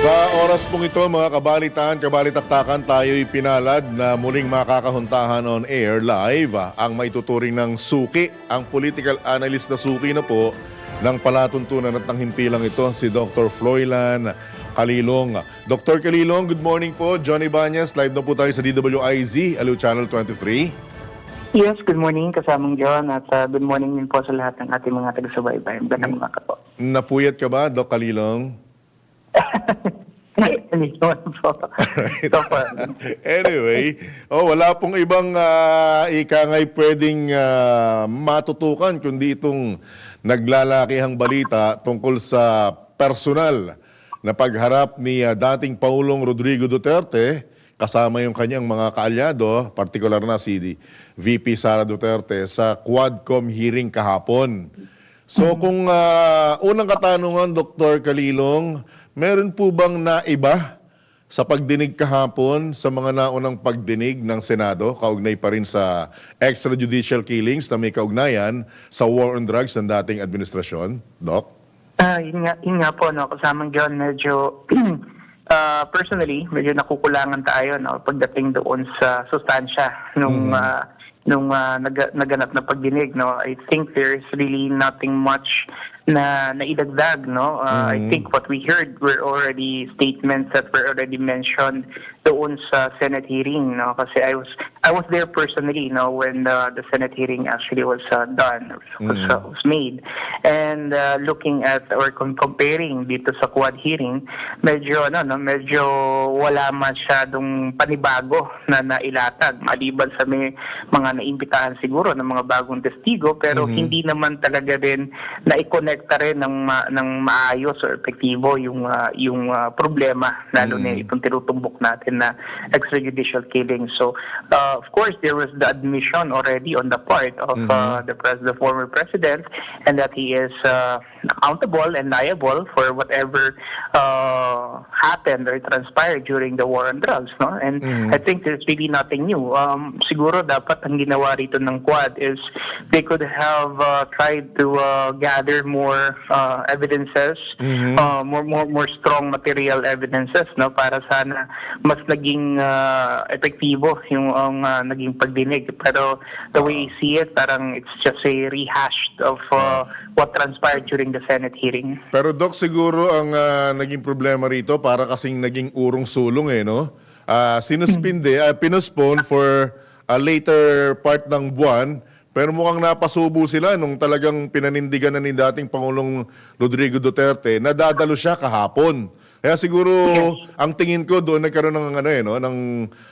Sa oras pong ito, mga kabalitaan, kabalitaktakan, tayo'y pinalad na muling makakahuntahan on air live ang maituturing ng suki, ang political analyst na suki na po ng palatuntunan at ng himpilang ito, si Dr. Floylan Kalilong. Dr. Kalilong, good morning po. Johnny Banyas, live na po tayo sa DWIZ, Aliw Channel 23. Yes, good morning kasamang John at uh, good morning din po sa lahat ng ating mga taga-subaybay. Magandang umaga po. Napuyat ka ba, Doc Kalilong? Yun po? Anyway, oh, wala pong ibang uh, ika nga'y pwedeng ah, matutukan kundi itong naglalakihang balita tungkol sa personal na pagharap ni ah, dating Pangulong Rodrigo Duterte kasama yung kanyang mga kaalyado, partikular na si VP Sara Duterte sa Quadcom hearing kahapon. So kung ah, unang katanungan, Dr. Kalilong, meron po bang naiba sa pagdinig kahapon sa mga naunang pagdinig ng Senado, kaugnay pa rin sa extrajudicial killings na may kaugnayan sa war on drugs ng dating administrasyon, Doc? Ah, yun nga, yun nga po, no, kasamang John, medyo, ah, personally, medyo nakukulangan tayo no, pagdating doon sa sustansya nung, ah, nung ah, nag- naganap na pagdinig. No? I think there's really nothing much na naidagdag. No? Ah, I think what we heard were already statements that were already mentioned doon sa Senate hearing. No? Kasi I was I was there personally no, when the, the Senate hearing actually was uh, done, was, uh, was made. And uh, looking at or com- comparing dito sa quad hearing, medyo ano no, medyo wala masyadong panibago na nailatag maliban sa may mga naimbitahan siguro ng mga bagong testigo pero hindi naman talaga rin na i-connecta rin ng ma- ng maayos o epektibo yung ah, yung ah, problema lalo na itong tinutumbok natin na extrajudicial killing. So uh, of course there was the admission already on the part of uh, the pres- the former president and that he is uh, accountable and liable for whatever uh, happened or transpired during the war on drugs no? And I think there's really nothing new. Um siguro dapat ang ginawa rito ng quad is they could have uh, tried to uh, gather more uh, evidences uh, more more more strong material evidences no? Para sana mas naging uh, epektibo yung ang uh, naging pagdinig. Pero the way I see it parang it's just a rehashed of uh, what transpired during the Senate hearing. Pero Doc, siguro ang ah, naging problema rito, para kasing naging urong sulong eh, no? Ah, sinuspinde, ah, pinospone for a later part ng buwan, pero mukhang napasubo sila nung talagang pinanindigan na ni dating Pangulong Rodrigo Duterte na dadalo siya kahapon. Kaya siguro ang tingin ko doon nagkaroon ng ano eh no ng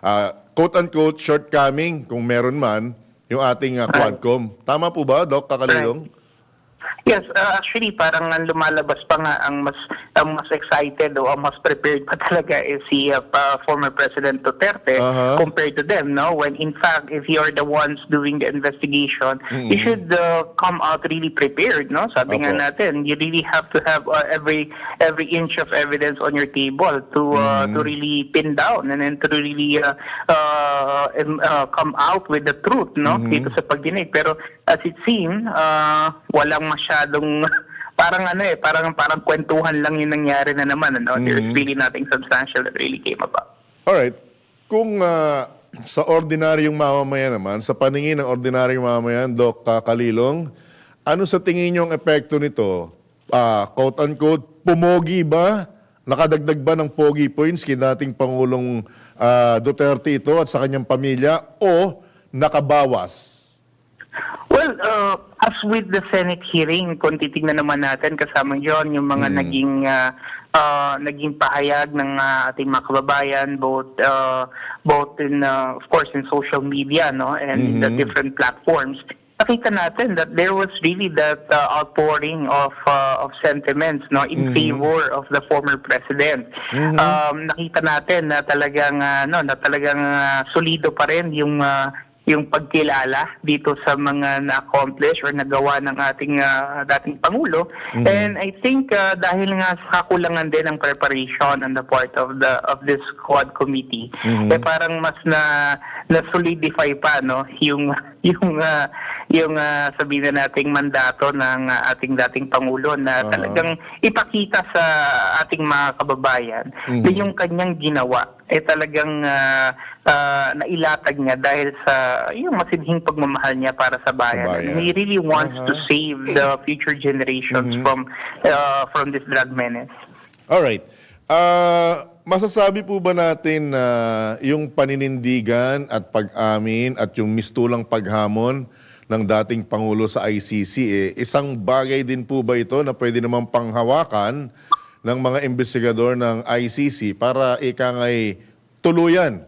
ah, quote unquote shortcoming kung meron man yung ating ah, Quadcom. Tama po ba, Doc Kakalilong? Yes, uh, actually parang ang lumalabas pa nga ang mas ang mas excited o ang mas prepared pa talaga is si uh, pa- former President Duterte Aha. compared to them, no? When in fact, if you are the ones doing the investigation, you should uh, come out really prepared, no? Sabi nga Opo. natin, you really have to have uh, every every inch of evidence on your table to uh, to really pin down and then to really uh, uh, uh, come out with the truth, no? Dito sa pagdinig. Pero as it seemed, uh, walang masyadong parang ano eh, parang parang kwentuhan lang yung nangyari na naman, ano? There's really nothing substantial that really came about. Alright. Kung ah, sa ordinaryong mamamayan naman, sa paningin ng ordinaryong mamamayan, Doc Kakalilong, ano sa tingin niyo ang epekto nito? Ah, quote-unquote, pumogi ba? Nakadagdag ba ng pogi points kay dating Pangulong ah, Duterte ito at sa kanyang pamilya o nakabawas? Well, uh, as with the Senate hearing, kung titignan naman natin kasama yon yung mga naging uh, uh, naging pahayag ng uh, ating mga kababayan both uh, both in uh, of course in social media no and in the different platforms. Nakita natin that there was really that uh, outpouring of uh, of sentiments no in favor of the former president. Um, nakita natin na talagang uh, no na talagang uh, solido pa rin yung uh, yung pagkilala dito sa mga na-accomplish or nagawa ng ating ah, dating Pangulo. And I think ah, dahil nga sa kakulangan din ng preparation on the part of the of this quad committee, eh parang mas na na solidify pa no? Yung yung ah, yung ah, sabihin na nating mandato ng ah, ating dating pangulo na Aha. talagang ipakita sa ating mga kababayan Mhm. na yung kanyang ginawa ay talagang ah, ah, nailatag niya dahil sa yung masinhing pagmamahal niya para sa bayan. bayan. And he really wants Aha. to save the future generations Mhm. from ah, from this drug menace. Alright. Ah, masasabi po ba natin na yung paninindigan at pag-amin at yung mistulang paghamon ng dating Pangulo sa ICC, eh, isang bagay din po ba ito na pwede namang panghawakan ng mga investigador ng ICC para ika nga'y tuluyan?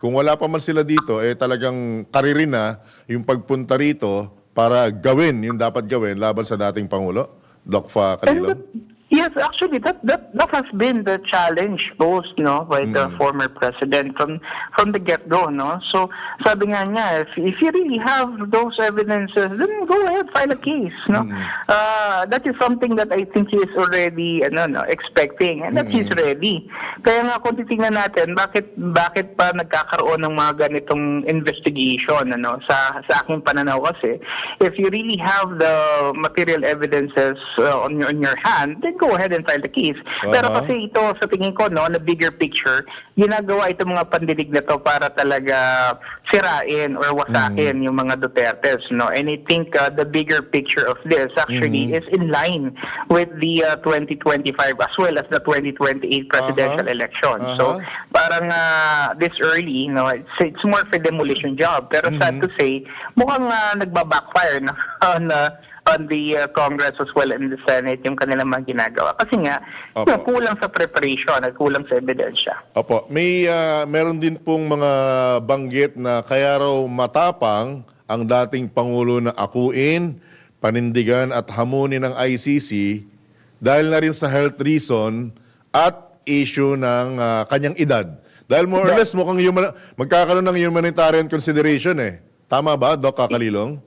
Kung wala pa man sila dito, eh talagang karirin na yung pagpunta rito para gawin yung dapat gawin laban sa dating Pangulo? Doc Fa And Calilong? that- yes, actually, that, that that has been the challenge posed, no, by the Mm. former president from from the get go, no. So, sabi nga niya, if if you really have those evidences, then go ahead, file a case, no. Mm. Uh, that is something that I think he is already, ano, no, expecting, and that he's ready. Kaya nga kung titingnan natin, bakit bakit pa nagkakaroon ng mga ganitong investigation, ano, sa sa aking pananaw kasi, if you really have the material evidences uh, on your on your hand, then go ahead and file the case. Pero Aha. kasi ito sa tingin ko no, na bigger picture, ginagawa itong mga pandinig na to para talaga sirain or wasakin yung mga Dutertes, no. And I think uh, the bigger picture of this actually is in line with the uh, 2025 as well as the 2028 presidential Aha. election. So Aha. parang uh, this early, no, it's, it's more for demolition job. Pero sad to say, mukhang uh, nagba-backfire na uh, on the uh, Congress as well and the Senate yung kanilang mga ginagawa. Kasi nga, Opo. yun, kulang sa preparation at kulang sa ebidensya. Opo, may ah, meron din pong mga banggit na kaya raw matapang ang dating Pangulo na akuin, panindigan at hamunin ng ICC dahil na rin sa health reason at issue ng ah, kanyang edad. Dahil more or less mukhang human, magkakaroon ng humanitarian consideration eh. Tama ba, Doc Kakalilong?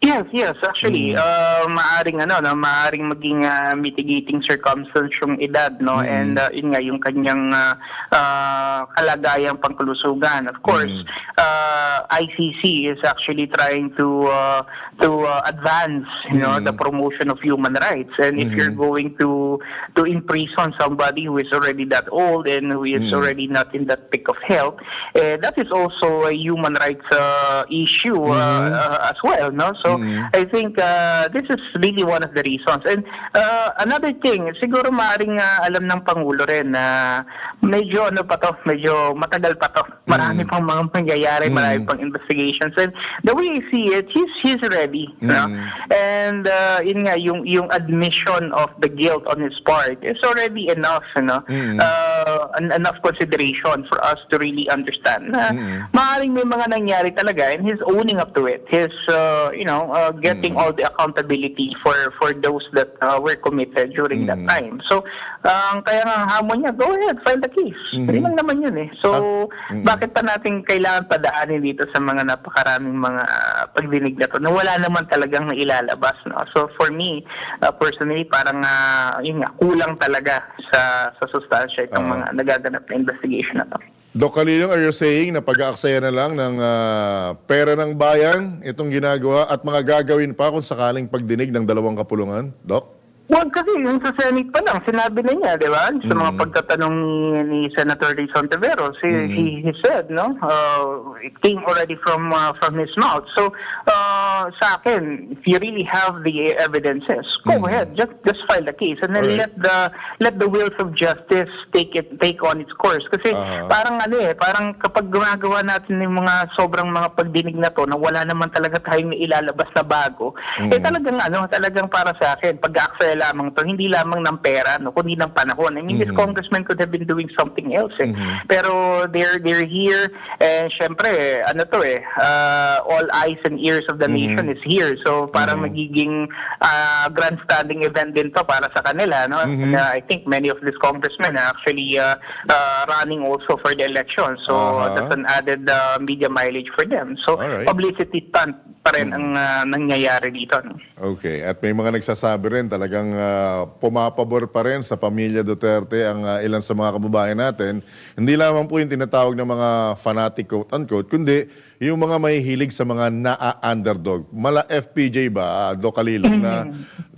Yes, yes. Actually, uh, maaring ano, no, maaring maging uh, mitigating circumstance yung edad, no, and uh, yun nga yung kanyang uh, uh, kalagayang pangkulusugan. Of course, uh, ICC is actually trying to uh, to uh, advance, you know, the promotion of human rights. And if you're going to to imprison somebody who is already that old and who is already not in that peak of health, eh, that is also a human rights uh, issue uh, uh, as well, no? So I think uh, this is really one of the reasons. And uh, another thing, siguro maaring uh, alam ng Pangulo rin na medyo ano pa to, medyo matagal pa to. Marami pang mga mangyayari, marami pang investigations. And the way I see it, he's, he's ready. no? And uh, yun nga, yung, yung admission of the guilt on his part is already enough, you know? Uh, en- enough consideration for us to really understand na maaaring may mga nangyari talaga and he's owning up to it. He's, uh, you know, uh, getting all the accountability for for those that uh, were committed during that time. So, ang kaya nga hamon niya, go ahead, file the case. Hindi lang naman yun eh. So, bakit pa natin kailangan padaanin dito sa mga napakaraming mga uh, pagdinig na to na wala naman talagang nailalabas. No? So, for me, uh, personally, parang uh, yun nga, kulang talaga sa sa sustansya itong Ah. mga nagaganap na investigation na to. Doc Kalilong, are you saying na pag-aaksaya na lang ng ah, pera ng bayan itong ginagawa at mga gagawin pa kung sakaling pagdinig ng dalawang kapulungan? Doc? Well, kasi yung sa Senate pa lang, sinabi na niya, di ba? Sa mga pagtatanong ni, ni Senator Rizon Tevero, si, he, he said, no? Uh, it came already from uh, from his mouth. So, uh, sa akin, if you really have the evidences, go ahead, just just file the case and then Alright. let the let the wheels of justice take it take on its course. Kasi Aha. parang ano eh, parang kapag gumagawa natin ng mga sobrang mga pagdinig na to na wala naman talaga tayong ilalabas na bago, eh talagang ano, talagang para sa akin, pag-aaksaya lamang to, hindi lamang ng pera, no, kundi ng panahon. I mean, this congressman could have been doing something else eh. Pero they're they're here, and syempre, ano to eh, uh, all eyes and ears of the nation is here. So parang magiging uh, grandstanding event din to para sa kanila, no? And, uh, I think many of these congressmen are actually uh, uh, running also for the election. So Aha. that's an added uh, media mileage for them. So Alright. publicity stunt pa rin ang ah, nangyayari dito. No? Okay. At may mga nagsasabi rin talagang ah, pumapabor pa rin sa pamilya Duterte ang ah, ilan sa mga kababayan natin. Hindi lamang po yung tinatawag ng mga fanatic quote-unquote, kundi yung mga may hilig sa mga naa-underdog. Mala FPJ ba, ah, Do Kalilong, na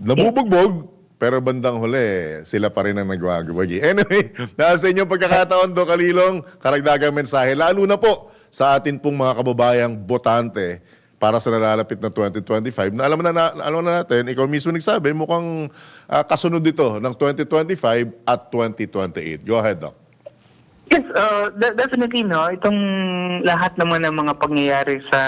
nabubugbog, pero bandang huli, sila pa rin ang nagwagawagi. Anyway, nasa inyong pagkakataon, Do Kalilong, karagdagang mensahe, lalo na po sa atin pong mga kababayang botante para sa nalalapit na 2025 na alam na, na alam na natin, ikaw mismo nagsabi, mukhang ah, kasunod ito ng 2025 at 2028. Go ahead, Doc. Yes, uh, de- definitely no. Itong lahat naman ng mga pangyayari sa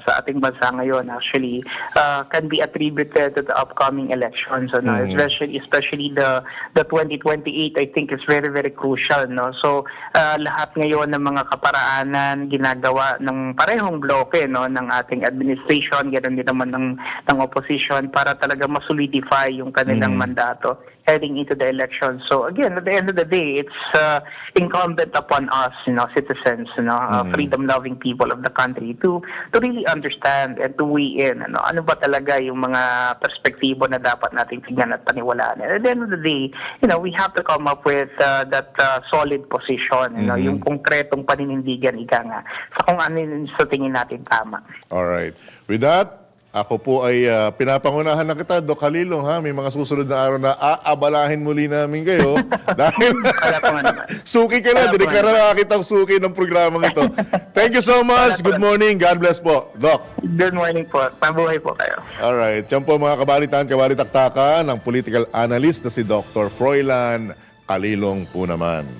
sa ating bansa ngayon actually uh, can be attributed to the upcoming elections no? especially especially the the 2028 I think is very very crucial no. So uh, lahat ngayon ng mga kaparaanan ginagawa ng parehong bloke no ng ating administration ganoon din naman ng ng opposition para talaga masolidify yung kanilang mandato heading into the election. So again, at the end of the day, it's uh, incumbent upon us, you know, citizens, you know, uh, freedom-loving people of the country to to really understand and to weigh in, ano, ano ba talaga yung mga perspektibo na dapat nating tingnan at paniwalaan. And at the end of the day, you know, we have to come up with uh, that uh, solid position, you know, yung konkretong paninindigan ika nga sa kung ano yung sa tingin natin tama. All right. With that, ako po ay ah, pinapangunahan na kita, Doc Kalilong, ha? May mga susunod na araw na aabalahin muli namin kayo. dahil suki ka na, nga na nakakita suki ng programang ito. Thank you so much. Good morning. God bless po. Doc. Good morning po. Mabuhay po kayo. Alright, yan po mga kabalitan, kabalitaktakan ng political analyst na si Dr. Froilan Kalilong po naman.